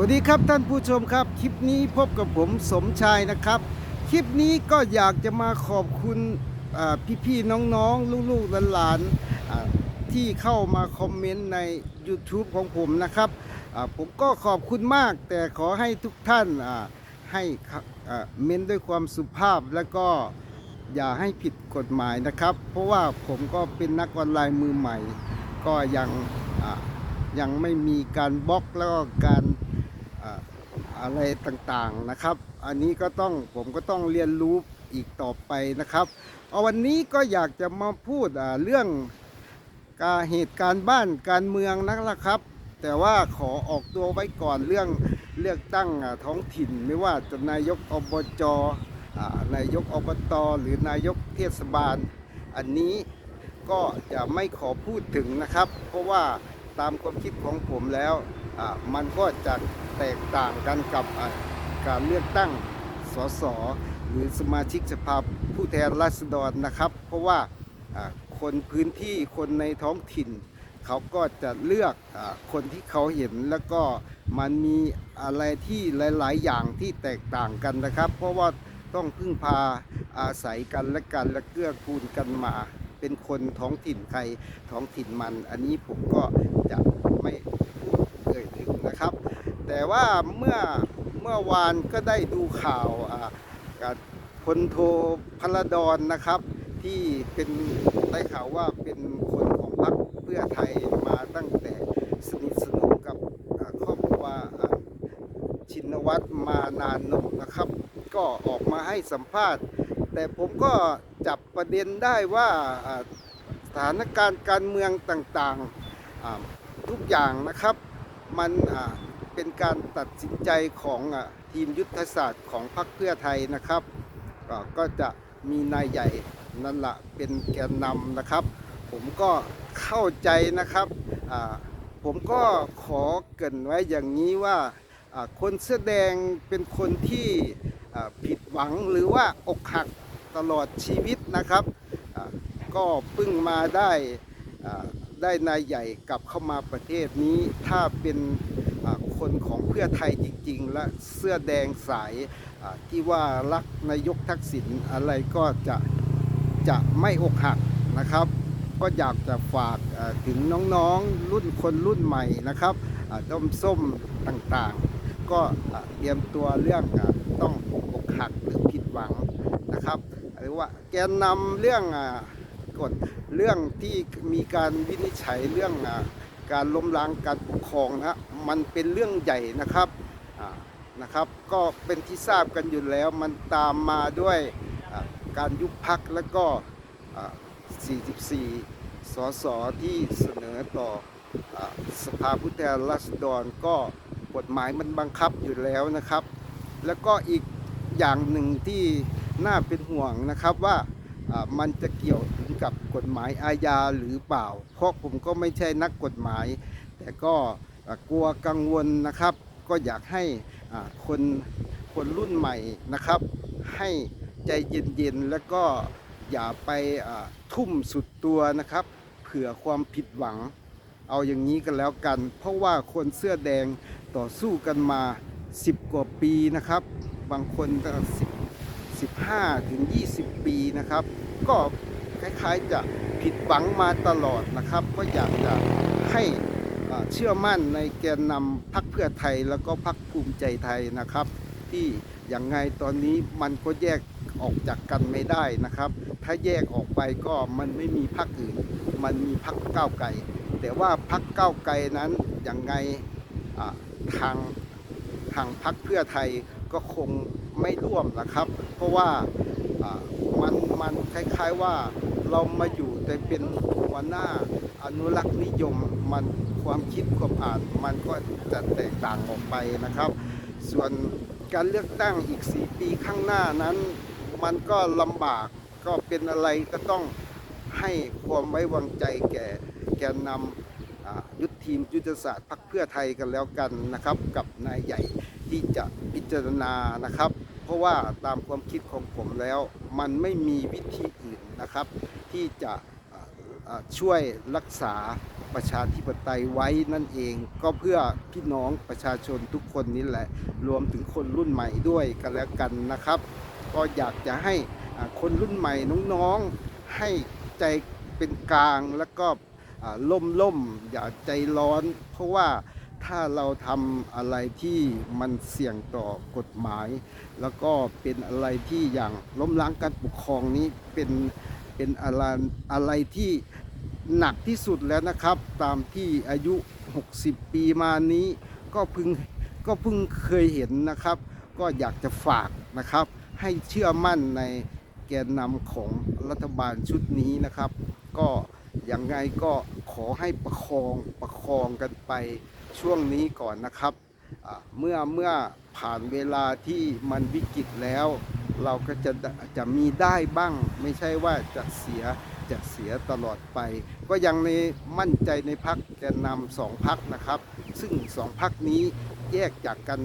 วัสดีครับท่านผู้ชมครับ คลิปนี้พบกับผมสมชายนะครับ คลิปนี้ก็อยากจะมาขอบคุณอ่พี่ๆน้องๆ ลูกๆหลานๆที่เข้ามาคอมเมนต์ใน YouTube ของผมนะครับผมก็ขอบคุณมาก แต่ขอให้ทุกท่านให้คอ่าเม้นด้วยความสุภาพและก็อย่าให้ผิดกฎหมายนะครับ เพราะว่าผมก็เป็นนักออนไลน์มือใหม่ ก็ยังยังไม่มีการบล็อกแล้วก็การ อะไรต่างๆนะครับ อันนี้ก็ต้องผมก็ต้องเรียนรู้อีกต่อไปนะครับเอาวันนี้ก็อยากจะมาพูดเรื่องการเหตุการณ์บ้านการเมืองนักละครับ แต่ว่าขอออกตัวไว้ก่อนเรื่องเลือกตั้งท้องถิ่นไม่ว่าจะนายกอบจอนายกอบตหรือนายกเทศบาล อันนี้ก็จะไม่ขอพูดถึงนะครับ เพราะว่าตามความคิดของผมแล้ว มันก็จะแตกต่างกันกับการเลือกตั้งสสหรือสมาชิกสภาผู้แทนราษฎรนะครับ เพราะว่าคนพื้นที่คนในท้องถิ่น เขาก็จะเลือกอคนที่เขาเห็นแล้วก็มันมีอะไรที่หลาย ๆ อย่างที่แตกต่างกันนะครับ เพราะว่าต้องพึ่งพาอาศัยกันและกันและเกื้อกูลกันมา เป็นคนท้องถิ่นใครท้องถิ่นมัน อันนี้ผมก็จะไม่ นะครับ แต่ว่าเมื่อเมื่อวานก็ได้ดูข่าวอ่าการพลโทพลดอนนะครับ ที่เป็นได้ข่าวว่าเป็นคนของพรรคเพื่อไทยมาตั้งแต่สนิทสนมกับครอบครัวชินวัตรมานานนมนะครับ ก็ออกมาให้สัมภาษณ์ แต่ผมก็จับประเด็นได้ว่าสถานการณ์การเมืองต่างๆทุกอย่างนะครับ มันเป็นการตัดสินใจของอทีมยุทธศาสตร์ของพรรคเพื่อไทยนะครับ ก็จะมีนายใหญ่นั่นละเป็นแกนนำนะครับ ผมก็เข้าใจนะครับ ผมก็ขอเกินไว้อย่างนี้ว่าคนเสื้อแดงเป็นคนที่ผิดหวังหรือว่าอกหักตลอดชีวิตนะครับ ก็พิ่งมาได้ ได้นายใหญ่กลับเข้ามาประเทศนี้ถ้าเป็นคนของเพื่อไทยจริง ๆ และเสื้อแดงสายที่ว่ารักนายกทักษิณอะไรก็จะจะไม่อกหักนะครับ ก็อยากจะฝากถึงน้องๆรุ่นคนรุ่นใหม่นะครับด้อมส้มต่างๆ ก็เตรียมตัวเรื่องต้องอกหักหรือผิดหวังนะครับ หรือว่าแกนนำเรื่องอ่า กฎเรื่องที่มีการวินิจฉัยเรื่องอการล้มล้างการปกครองนะมันเป็นเรื่องใหญ่นะครับนะครับ ก็เป็นที่ทราบกันอยู่แล้วมันตามมาด้วยการยุบพักและก็ 44 สสที่เสนอต่ออสภาผู้แทนราษฎรก็กฎหมายมันบังคับอยู่แล้วนะครับ แล้วก็อีกอย่างหนึ่งที่น่าเป็นห่วงนะครับว่า มันจะเกี่ยวถึงกับกฎหมายอาญาหรือเปล่า เพราะผมก็ไม่ใช่นักกฎหมาย แต่ก็กลัวกังวลนะครับ ก็อยากให้คนคนรุ่นใหม่นะครับ ให้ใจเย็นๆแล้วก็อย่าไปทุ่มสุดตัวนะครับ เผื่อความผิดหวัง เอาอย่างนี้กันแล้วกัน เพราะว่าคนเสื้อแดงต่อสู้กันมา 10 กว่าปีนะครับ บางคนก็10 15ถึง20 ปีนะครับ ก็คล้ายๆจะผิดหวังมาตลอดนะครับ ก็อยากจะให้เชื่อมั่นในแกนนำพรรคเพื่อไทยแล้วก็พรรคภูมิใจไทยนะครับ ที่อย่างไงตอนนี้มันก็แยกออกจากกันไม่ได้นะครับ ถ้าแยกออกไปก็มันไม่มีพรรคอื่น มันมีพรรคก้าวไกล แต่ว่าพรรคก้าวไกลนั้นอย่างไงทางทางพรรคเพื่อไทยก็คง ไม่ร่วมนะครับ เพราะว่ามันมันคล้ายๆว่าเรามาอยู่แต่เป็นหัวหน้าอนุรักษ์นิยมมันความคิดความอ่านมันก็จะแตกต่างออกไปนะครับ ส่วนการเลือกตั้งอีก 4 ปีข้างหน้านั้น มันก็ลำบากก็เป็นอะไรก็ต้องให้ความไว้วางใจแก่แกนนำยุทธทีมยุทธศาสตร์พรรคเพื่อไทยกันแล้วกันนะครับ กับนายใหญ่ที่จะพิจารณานะครับ เพราะว่าตามความคิดของผมแล้ว มันไม่มีวิธีอื่นนะครับ ที่จะช่วยรักษาประชาธิปไตยไว้นั่นเอง ก็เพื่อพี่น้องประชาชนทุกคนนี่แหละ รวมถึงคนรุ่นใหม่ด้วยกันแล้วกันนะครับ ก็อยากจะให้คนรุ่นใหม่น้องๆให้ใจเป็นกลางแล้วก็ล่มล่มๆอย่าใจร้อน เพราะว่า ถ้าเราทำอะไรที่มันเสี่ยงต่อกฎหมาย แล้วก็เป็นอะไรที่อย่างล้มล้างการปกครองนี้เป็นเป็นอะไรอะไรที่หนักที่สุดแล้วนะครับ ตามที่อายุ 60 ปีมานี้ก็เพิ่งก็เพิ่งเคยเห็นนะครับ ก็อยากจะฝากนะครับ ให้เชื่อมั่นในแกนนำของรัฐบาลชุดนี้นะครับ ก็อยังไงก็ขอให้ประคองประคองกันไป ช่วงนี้ก่อนนะครับ เมื่อเมื่อผ่านเวลาที่มันวิกฤตแล้ว เราก็จะจะมีได้บ้าง ไม่ใช่ว่าจะเสียจะเสียตลอดไป ก็ยังในมั่นใจในพักแกนนำสองพักนะครับ ซึ่งสองพักนี้แยกจากกัน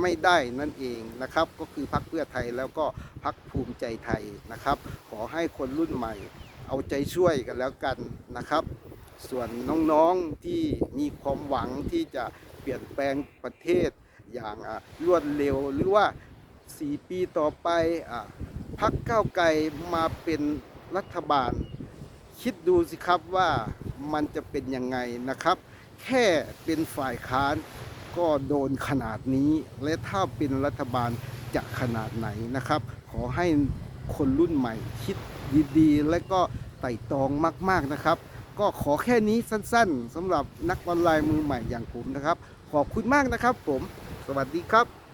ไม่ได้นั่นเองนะครับ ก็คือพักเพื่อไทยแล้วก็พักภูมิใจไทยนะครับ ขอให้คนรุ่นใหม่เอาใจช่วยกันแล้วกันนะครับ ส่วนน้องๆที่มีความหวังที่จะเปลี่ยนแปลงประเทศอย่างรวดเร็ว หรือว่า 4 ปีต่อไปอพักเก้าไกลมาเป็นรัฐบาล คิดดูสิครับว่ามันจะเป็นยังไงนะครับ แค่เป็นฝ่ายค้านก็โดนขนาดนี้ และถ้าเป็นรัฐบาลจะขนาดไหนนะครับ ขอให้คนรุ่นใหม่คิดดีๆ และก็ไต่ตรองมากๆนะครับ ก็ขอแค่นี้สั้นๆสำหรับนักออนไลน์มือใหม่อย่างผมนะครับ ขอบคุณมากนะครับผม สวัสดีครับ